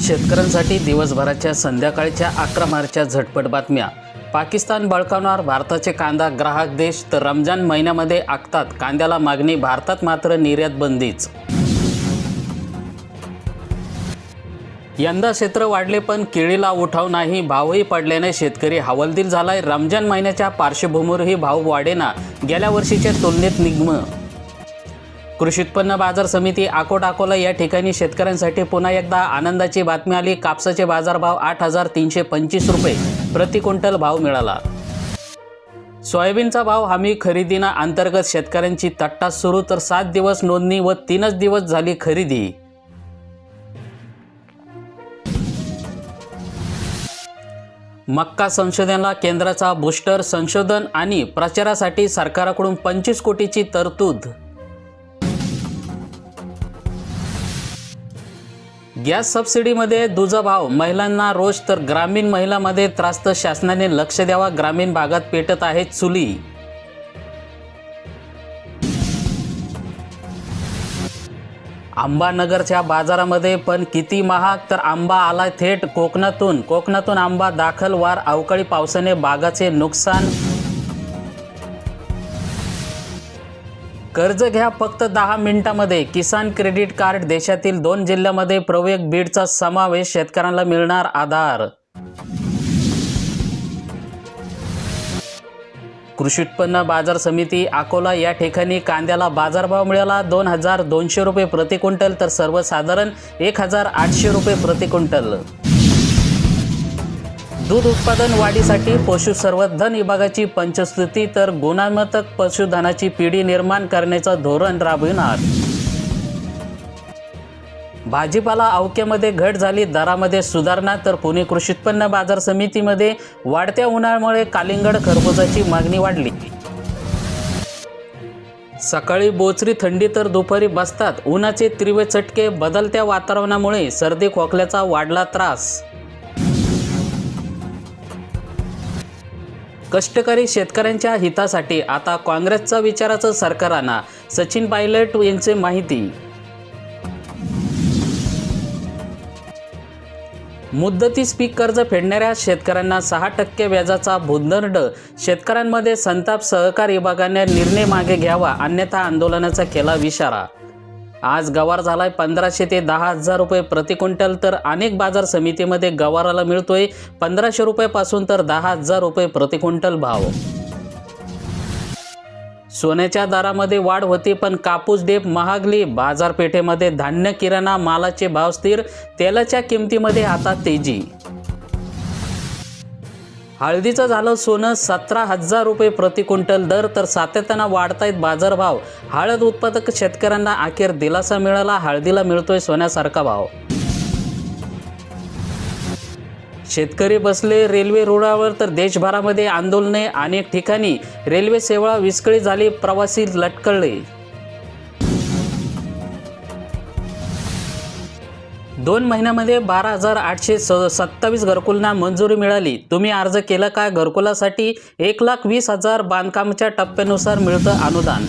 शेतकऱ्यांसाठी दिवसभराच्या संध्याकाळच्या अकरा मार्चच्या झटपट बातम्या. पाकिस्तान बळकावणार भारताचे कांदा ग्राहक देश तर रमजान महिन्यामध्ये आखतात कांद्याला मागणी भारतात मात्र निर्यात बंदीच. यंदा क्षेत्र वाढले पण केळीला उठाव नाही भावही पडल्याने शेतकरी हवालदिल झालाय. रमजान महिन्याच्या पार्श्वभूमीवरही भाव वाढेना. गेल्या वर्षीच्या तुलनेत निग्म कृषी उत्पन्न बाजार समिती अकोट अकोला या ठिकाणी शेतकऱ्यांसाठी पुन्हा एकदा आनंदाची बातमी आली. कापसाचे बाजारभाव आठ हजार तीनशे पंचवीस रुपये. प्रति क्विंटल भाव मिळाला. सोयाबीनचा भाव हमी खरेदीना अंतर्गत शेतकऱ्यांची तट्टा सुरू तर सात दिवस नोंदणी व तीनच दिवस झाली खरेदी. मक्का संशोधनाला केंद्राचा बूस्टर संशोधन आणि प्रचारासाठी सरकारकडून पंचवीस कोटीची तरतूद गॅस सबसिडीमध्ये दुजा भाव महिलांना रोज तर ग्रामीण महिलांमध्ये त्रास्त शासनाने लक्ष द्यावा. ग्रामीण भागात पेटत आहेत चुली. आंबानगरच्या बाजारामध्ये पण किती महाग तर आंबा आला थेट कोकणातून. कोकणातून आंबा दाखल वार अवकाळी पावसाने बागाचे नुकसान कर्ज घ्या फक्त दहा मिनिटामध्ये. किसान क्रेडिट कार्ड देशातील दोन जिल्ह्यामध्ये प्रवेग बीडचा समावेश शेतकऱ्यांना मिळणार आधार. कृषी उत्पन्न बाजार समिती अकोला या ठिकाणी कांद्याला बाजारभाव मिळाला. दोन हजार दोनशे रुपये प्रति क्विंटल तर सर्वसाधारण एक हजार आठशे रुपये प्रति क्विंटल. दूध उत्पादन वाढीसाठी पशुसंवर्धन विभागाची पंचस्तुती तर गुणात्मक पशुधनाची पिढी निर्माण करण्याचं धोरण राबविणार. भाजीपाला अवक्यामध्ये घट झाली दरामध्ये सुधारणा तर पुणे कृषी उत्पन्न बाजार समितीमध्ये वाढत्या उन्हाळ्यामुळे कालिंगड खरबुजाची मागणी वाढली. सकाळी बोचरी थंडी तर दुपारी बसतात उन्हाचे तीव्र चटके बदलत्या वातावरणामुळे सर्दी खोकल्याचा वाढला त्रास. कष्टकरी शेतकऱ्यांच्या हितासाठी आता काँग्रेसचा विचाराचं सरकार आणा सचिन पायलट यांचे माहिती. मुद्दतीस पीक कर्ज फेडणाऱ्या शेतकऱ्यांना सहा टक्के व्याजाचा भूदंड. शेतकऱ्यांमध्ये संताप सहकार विभागाने निर्णय मागे घ्यावा अन्यथा आंदोलनाचा केला इशारा. आज गवार झालाय पंधराशे ते दहा हजार रुपये प्रति क्विंटल. तर अनेक बाजार समितीमध्ये गवाराला मिळतोय पंधराशे रुपयापासून तर दहा हजार रुपये प्रति क्विंटल भाव. सोन्याच्या दरामध्ये वाढ होती पण कापूस डेप महागली बाजारपेठेमध्ये धान्य किराणा मालाचे भाव स्थिर तेलाच्या किमतीमध्ये आता तेजी. हळदीचं झालं सोनं सतरा हजार रुपये प्रति क्विंटल दर. तर सातत्यानं वाढतायत बाजारभाव. हळद उत्पादक शेतकऱ्यांना अखेर दिलासा मिळाला. हळदीला मिळतोय सोन्यासारखा भाव. शेतकरी बसले रेल्वे रुळावर तर देशभरामध्ये आंदोलने अनेक ठिकाणी. रेल्वे सेवा विस्कळीत झाली प्रवासी लटकळले. दोन महिन्यामध्ये बारा हजार आठशे स सत्तावीस घरकुलांना मंजुरी मिळाली. तुम्ही अर्ज केला का घरकुलासाठी एक लाख वीस हजार बांधकामाच्या टप्प्यानुसार मिळतं अनुदान.